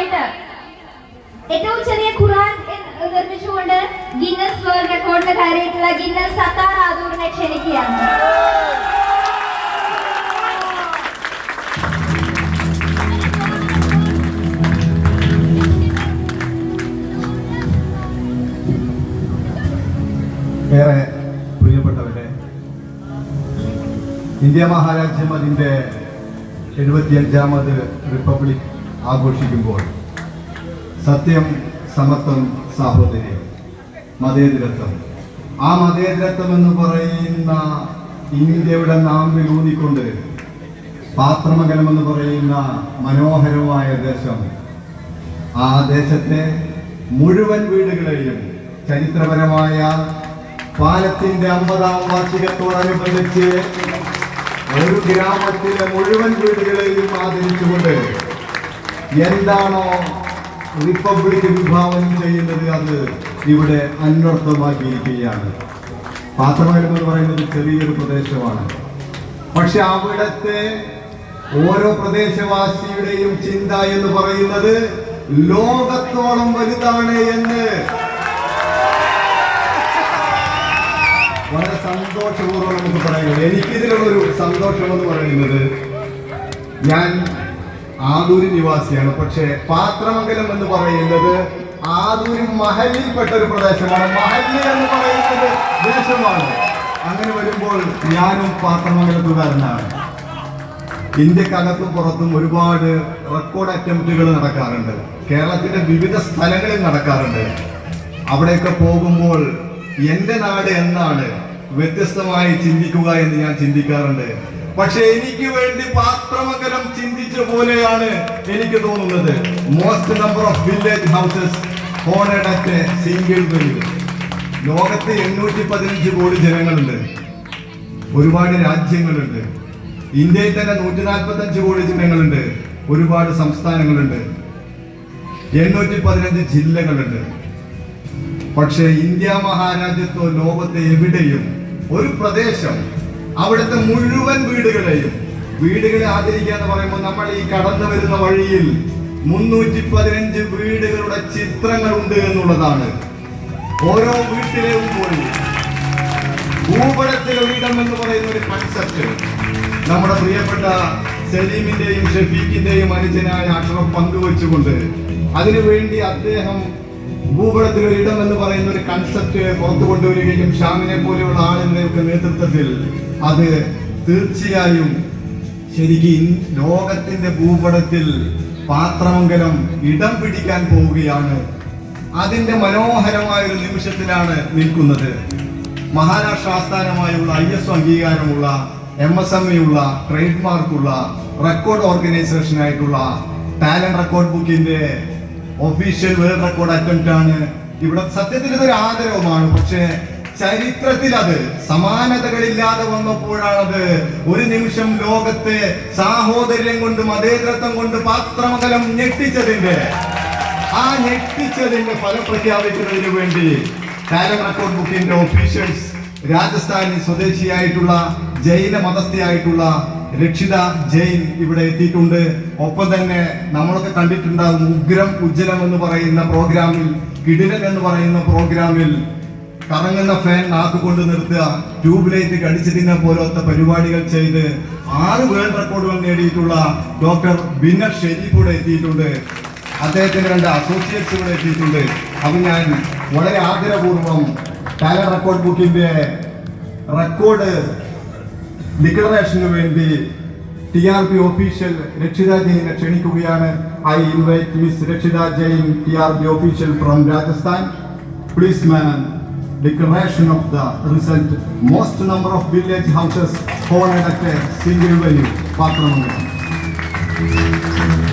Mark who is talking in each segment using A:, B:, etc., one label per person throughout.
A: ക്ഷണിക്കണം ഏറ്റവും ചെറിയ ഖുറാൻ നിർമ്മിച്ചുകൊണ്ട് ഗിന്നസ് വേൾഡ് റെക്കോർഡിന് കയറിയിട്ടുള്ള ഗിന്നസ് സത്താർ ആദൂറിനെ ക്ഷണിക്കുകയാണ്.
B: ഏറെ പ്രിയപ്പെട്ടവരെ ഇന്ത്യ മഹാരാജ്യം അതിന്റെ എഴുപത്തിയഞ്ചാമത് റിപ്പബ്ലിക് ആഘോഷിക്കുമ്പോൾ സത്യം സമത്വം സാഹോദര്യം മതേതരത്വം. ആ മതേതരത്വം എന്ന് പറയുന്ന ഇന്ത്യയുടെ നാമ്പിൽ ഊന്നിക്കൊണ്ട് പാത്രമകലം എന്ന് പറയുന്ന മനോഹരമായ ദേശം. ആ ദേശത്തെ മുഴുവൻ വീടുകളെയും ചരിത്രപരമായ പാലത്തിന്റെ അമ്പതാം വാർഷികത്തോടനുബന്ധിച്ച് ഒരു ഗ്രാമത്തിലെ മുഴുവൻ വീടുകളെയും ആദരിച്ചുകൊണ്ട് എന്താണോ റിപ്പബ്ലിക് വിഭാവനം ചെയ്യുന്നത് അത് ഇവിടെ അന്വർത്ഥമാക്കിയിരിക്കുകയാണ്. പാത്രമകലം എന്ന് പറയുന്നത് ചെറിയൊരു പ്രദേശമാണ്. പക്ഷെ അവിടത്തെ ഓരോ പ്രദേശവാസിയുടെയും ചിന്ത എന്ന് പറയുന്നത് ലോകത്തോളം വലുതാണ് എന്ന്. വളരെ സന്തോഷപൂർവം നമുക്ക് പറയുന്നത് എനിക്കിതിലുള്ളൊരു സന്തോഷം എന്ന് പറയുന്നത് ഞാൻ ആദൂരി നിവാസിയാണ്. പക്ഷേ പാത്രമംഗലം എന്ന് പറയുന്നത് ആദൂരി മഹലിൽപ്പെട്ട ഒരു പ്രദേശമാണ്. മഹല്ലി എന്ന് പറയുന്നത് ദേശമാണ്. അങ്ങനെ വരുമ്പോൾ ഞാനും പാത്രമംഗലത്തുകാരനാണ്. ഇന്ത്യക്കകത്തും പുറത്തും ഒരുപാട് റെക്കോർഡ് അറ്റംപ്റ്റുകൾ നടക്കാറുണ്ട്. കേരളത്തിന്റെ വിവിധ സ്ഥലങ്ങളിൽ നടക്കാറുണ്ട്. അവിടെയൊക്കെ പോകുമ്പോൾ എന്റെ നാട് എന്നാണ് വ്യത്യസ്തമായി ചിന്തിക്കുക എന്ന് ഞാൻ ചിന്തിക്കാറുണ്ട്. പക്ഷെ എനിക്ക് വേണ്ടി പാത്രമകലം ചിന്തിച്ച പോലെയാണ് എനിക്ക് തോന്നുന്നത്. Most number of village houses owned at single വീട് ലോകത്ത് എണ്ണൂറ്റി പതിനഞ്ച് കോടി ജനങ്ങളുണ്ട്. ഒരുപാട് രാജ്യങ്ങളുണ്ട്. ഇന്ത്യയിൽ തന്നെ നൂറ്റി നാൽപ്പത്തഞ്ച് കോടി ജനങ്ങളുണ്ട്. ഒരുപാട് സംസ്ഥാനങ്ങളുണ്ട്. എണ്ണൂറ്റി പതിനഞ്ച് ജില്ലകളുണ്ട്. പക്ഷേ ഇന്ത്യ മഹാരാജ്യത്തോ ലോകത്തെ എവിടെയും ഒരു പ്രദേശം അവിടുത്തെ മുഴുവൻ വീടുകളെയും. വീടുകളെ ആദരിക്കുക എന്ന് പറയുമ്പോൾ നമ്മൾ ഈ കടന്നു വരുന്ന വഴിയിൽ മുന്നൂറ്റി പതിനഞ്ച് വീടുകളുടെ ചിത്രങ്ങൾ ഉണ്ട് എന്നുള്ളതാണ്. ഓരോ വീട്ടിലെയും പോയി. ഭൂപടത്തിലെ വീടം എന്ന് പറയുന്ന ഒരു കൺസെപ്റ്റ് നമ്മുടെ പ്രിയപ്പെട്ട സലീമിന്റെയും ഷഫീഖിന്റെയും അനുജനായ അക്ഷരം പങ്കുവെച്ചുകൊണ്ട് അതിനുവേണ്ടി അദ്ദേഹം ഭൂപടത്തിൽ ഒരു ഇടം എന്ന് പറയുന്ന ഒരു കൺസെപ്റ്റ് പുറത്തു കൊണ്ടുവരികയും ഷാമിനെ പോലെയുള്ള ആളുകളുടെയൊക്കെ നേതൃത്വത്തിൽ അത് തീർച്ചയായും ശരിക്കും ലോകത്തിന്റെ ഭൂപടത്തിൽ പാത്രമംഗലം ഇടം പിടിക്കാൻ പോവുകയാണ്. അതിന്റെ മനോഹരമായ ഒരു നിമിഷത്തിലാണ് നിൽക്കുന്നത്. മഹാരാഷ്ട്ര ആസ്ഥാനമായുള്ള ഐ എസ് അംഗീകാരമുള്ള എം എസ് എം ഉള്ള ട്രേഡ് മാർക്കുള്ള റെക്കോർഡ് ഓർഗനൈസേഷൻ ആയിട്ടുള്ള ടാലന്റ് റെക്കോർഡ് ബുക്കിന്റെ ഒഫീഷ്യൽ വേൾഡ് റെക്കോർഡ് അറ്റംപ്റ്റ് ആണ്. ഇവിടെ സത്യത്തിൽ ഇതൊരു ആദരവുമാണ്. പക്ഷേ ചരിത്രത്തിൽ അത് സമാനതകളില്ലാതെ വന്നപ്പോഴാണത്. ഒരു നിമിഷം ലോകത്തെ സാഹോദര്യം കൊണ്ട് മതേതരത്വം കൊണ്ട് പാത്രമകലം ഞെട്ടിച്ചതിന്റെ ആ ഞെട്ടിച്ചതിന്റെ ഫലം പ്രഖ്യാപിക്കുന്നതിന് വേണ്ടി ടാലന്റ് റെക്കോർഡ് ബുക്കിന്റെ ഓഫീഷ്യൽസ് രാജസ്ഥാനി സ്വദേശിയായിട്ടുള്ള ജൈന മതസ്ഥയായിട്ടുള്ള രക്ഷിത ജെയിൻ ഇവിടെ എത്തിയിട്ടുണ്ട്. ഒപ്പം തന്നെ നമ്മളൊക്കെ കണ്ടിട്ടുണ്ടാകും ഉഗ്രം ഉജ്ജലം എന്ന് പറയുന്ന പ്രോഗ്രാമിൽ കിടിലൻ എന്ന് പറയുന്ന പ്രോഗ്രാമിൽ കറങ്ങുന്ന ഫാൻ നാക്ക് കൊണ്ട് നിർത്തുക ട്യൂബ് ലൈറ്റ് കടിച്ചു തിന്ന പോലത്തെ പരിപാടികൾ ചെയ്ത് ആറ് വേൾഡ് റെക്കോർഡുകൾ നേടിയിട്ടുള്ള ഡോക്ടർ ബിനർ ഷെരീഫ് കൂടെ എത്തിയിട്ടുണ്ട്. അദ്ദേഹത്തിന് രണ്ട് അസോസിയേറ്റ്സ് കൂടെ എത്തിയിട്ടുണ്ട്. അപ്പം ഞാൻ വളരെ ആഗ്രഹപൂർവം ടാലന്റ് റെക്കോർഡ് ബുക്കിന്റെ റെക്കോർഡ് ഡിക്ലറേഷന് വേണ്ടി T R P official Rakshitha ജെയിനെ ക്ഷണിക്കുകയാണ്. I invite miss Rakshita Jain T R P official from Rajasthan. Please man declaration of the result most number of village houses hold at single venue Pathramangalam
C: Namaste.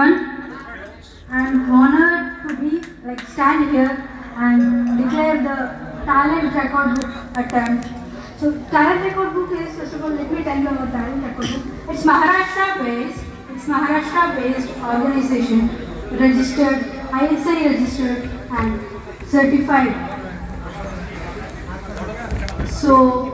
C: Everyone. I'm honored to be like stand here and declare the talent record book attempt. So talent record book is first of all let me tell you about talent record book. It's Maharashtra based. It's Maharashtra based organization registered, ISI registered and certified. So,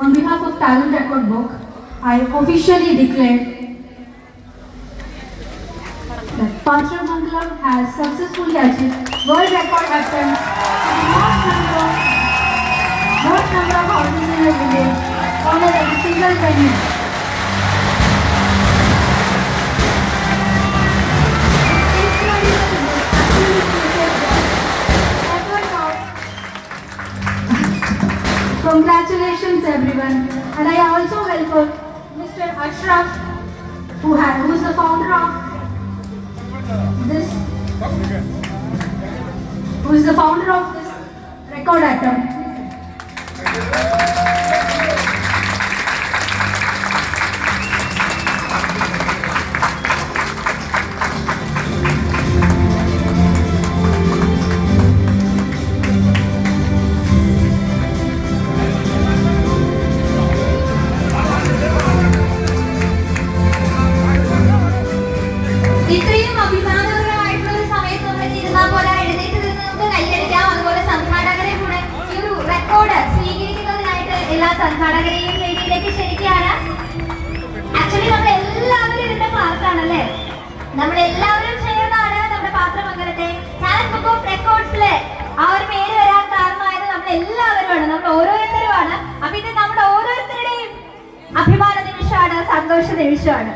C: on behalf of Talent Record Book, I officially declare that Pancharamangalam has successfully achieved world record attempt to most number most number of horses in a village on a single venue. Congratulations everyone and I also welcome uh, Mr. Ashraf who, ha- who is the founder of this who is the founder of this record attempt.
A: എല്ലാവരുമാണ് നമ്മൾ ഓരോരുത്തരുമാണ്. അപ്പൊ ഇത് നമ്മുടെ ഓരോരുത്തരുടെയും അഭിമാന നിമിഷമാണ് സന്തോഷ നിമിഷമാണ്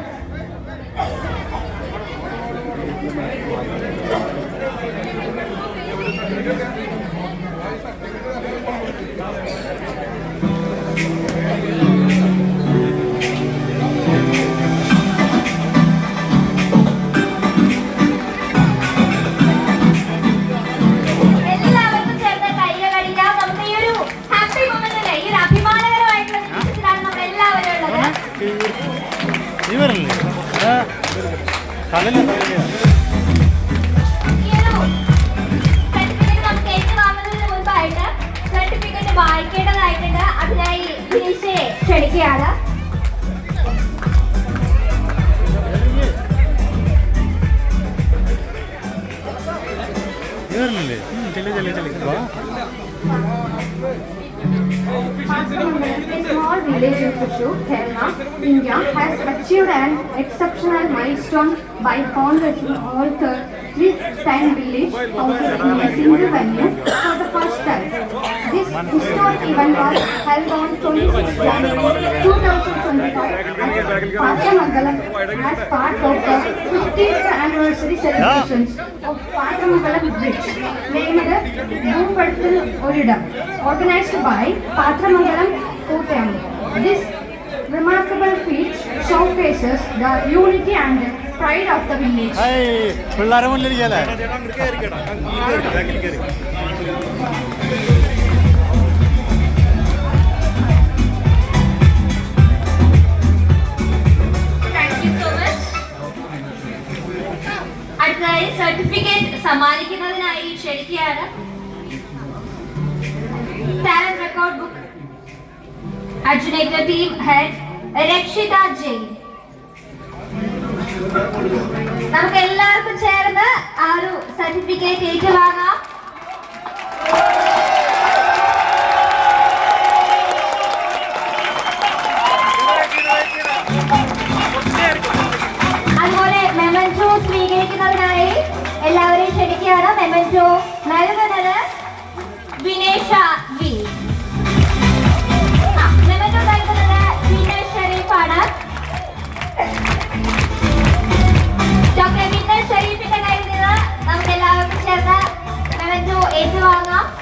D: इधर मिले चले चले
E: चले Small village in Kushu, Kerala, India has achieved an exceptional milestone by converting all the three-time village houses in a single venue for the first time. This historic event was held on 26 January 2025 at Pathamangalam as part of the 50th anniversary celebrations of Pathamangalam Bridge, named Bhumpadthil Oridam, organized by Pathamangalam Kottayam. This remarkable feat showcases the unity and pride of the village.
D: Hi പിള്ളേരെ മുന്നിലിരിക്കല്ലേ
A: അർജുനേറ്റർ team head Rakshitha Jain നമുക്ക് എല്ലാവർക്കും ചേർന്ന് ആ ഒരു certificate ഏറ്റുവാങ്ങാം. Memento ഏറ്റുവാങ്ങാം കൈകൾ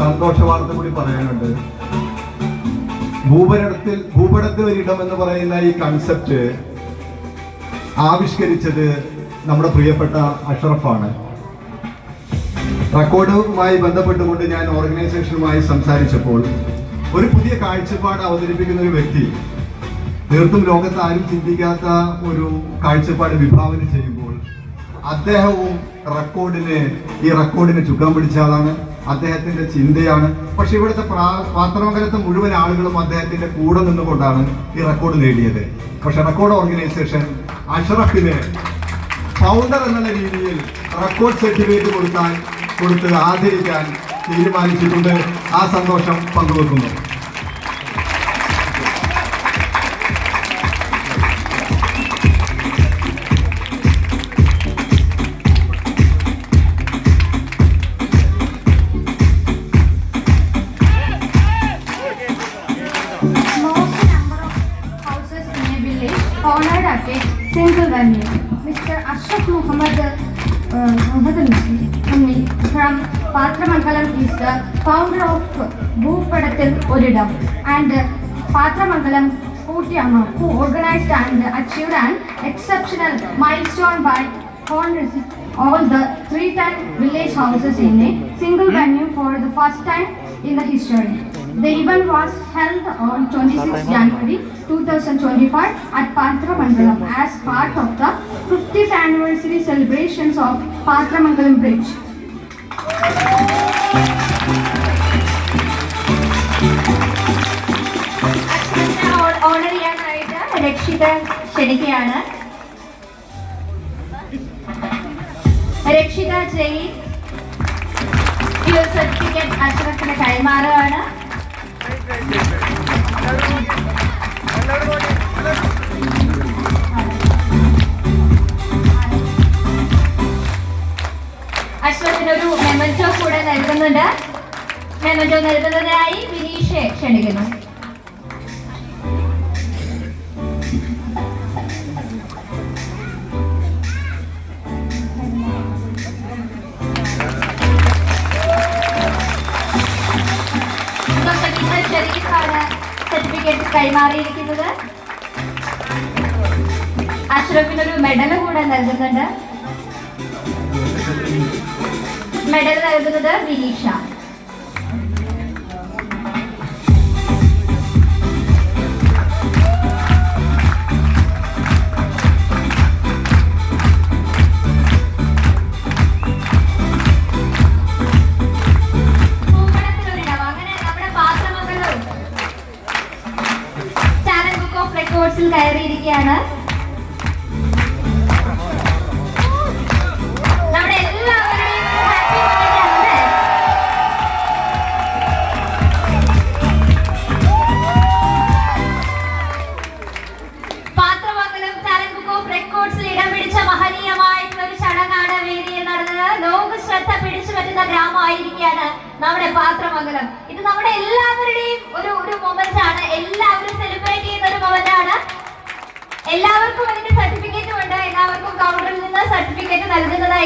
B: സന്തോഷ വാർത്ത കൂടി പറയാനുണ്ട്. ഭൂപടത്തിൽ ഭൂപടത്തിൽ ഒരിടം എന്ന് പറയുന്ന ഈ കൺസെപ്റ്റ് ആവിഷ്കരിച്ചത് നമ്മുടെ പ്രിയപ്പെട്ട അഷറഫാണ്. റെക്കോർഡുമായി ബന്ധപ്പെട്ടുകൊണ്ട് ഞാൻ ഓർഗനൈസേഷനുമായി സംസാരിച്ചപ്പോൾ ഒരു പുതിയ കാഴ്ചപ്പാട് അവതരിപ്പിക്കുന്ന ഒരു വ്യക്തി തീർത്തും ലോകത്ത് ആരും ചിന്തിക്കാത്ത ഒരു കാഴ്ചപ്പാട് വിഭാവന ചെയ്യുമ്പോൾ അദ്ദേഹവും റെക്കോർഡിനെ ഈ റെക്കോർഡിനെ ചുക്കാൻ പിടിച്ച ആളാണ്. അദ്ദേഹത്തിന്റെ ചിന്തയാണ്. പക്ഷെ ഇവിടുത്തെ പാത്രമംഗലത്തെ മുഴുവൻ ആളുകളും അദ്ദേഹത്തിന്റെ കൂടെ നിന്നുകൊണ്ടാണ് ഈ റെക്കോർഡ് നേടിയത്. പക്ഷെ റെക്കോർഡ് ഓർഗനൈസേഷൻ അഷറഫിനെ ഫൗണ്ടർ എന്നുള്ള രീതിയിൽ റെക്കോർഡ് സർട്ടിഫിക്കറ്റ് കൊടുക്കാൻ കൊടുത്ത് ആദരിക്കാൻ തീരുമാനിച്ചിട്ടുണ്ട്. ആ സന്തോഷം പങ്കുവെക്കുന്നു.
E: And uh, Patramangalam Kootiyamma who organized and achieved an exceptional milestone by honoring all the 310 village houses in a single venue for the first time in the history. The event was held on 26 January 2025 at Patramangalam as part of the 50th anniversary celebrations of Patramangalam Bridge.
A: Honour ചെയ്യാനായിട്ട് രക്ഷിത ക്ഷണിക്കുകയാണ്. രക്ഷിത ജയ് certificate അശ്വത്തിന് കൈമാറുകയാണ്. ഒരു memento കൂടെ നൽകുന്നുണ്ട്. Memento നൽകുന്നതിനായി വിനീഷെ ക്ഷണിക്കുന്നു. സർട്ടിഫിക്കറ്റ് കൈമാറിയിരിക്കുന്നത്. അഷ്റഫിനൊരു മെഡൽ കൂടെ നൽകുന്നുണ്ട്. മെഡൽ നൽകുന്നത് വിനീഷ.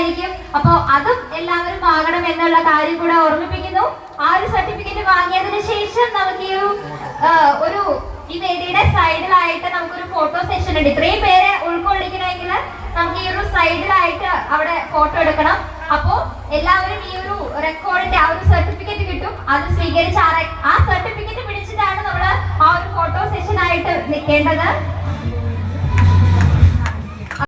A: നൽകുന്നതായിരിക്കും അപ്പോൾ അതും എല്ലാവരും വാങ്ങണം എന്നുള്ള കാര്യം കൂടെ ഓർമ്മിപ്പിക്കുന്നു. ആ ഒരു സർട്ടിഫിക്കറ്റ് വാങ്ങിയതിനു ശേഷം നമുക്ക് ഈ ഒരു ഈ വേദിയുടെ സൈഡിലായിട്ട് നമുക്കൊരു ഫോട്ടോ സെഷൻ ഉണ്ട്. ഇത്രയും പേരെ ഉൾക്കൊള്ളിക്കണമെങ്കിൽ നമുക്ക് ഈ ഒരു സൈഡിലായിട്ട് അവിടെ ഫോട്ടോ എടുക്കണം. അപ്പോ എല്ലാവരും ഈ ഒരു റെക്കോർഡിന്റെ ആ ഒരു സർട്ടിഫിക്കറ്റ് കിട്ടും. അത് സ്വീകരിച്ച ആ സർട്ടിഫിക്കറ്റ് പിടിച്ചിട്ടാണ് നമ്മൾ ആ ഒരു ഫോട്ടോ സെഷൻ ആയിട്ട് നിൽക്കേണ്ടത്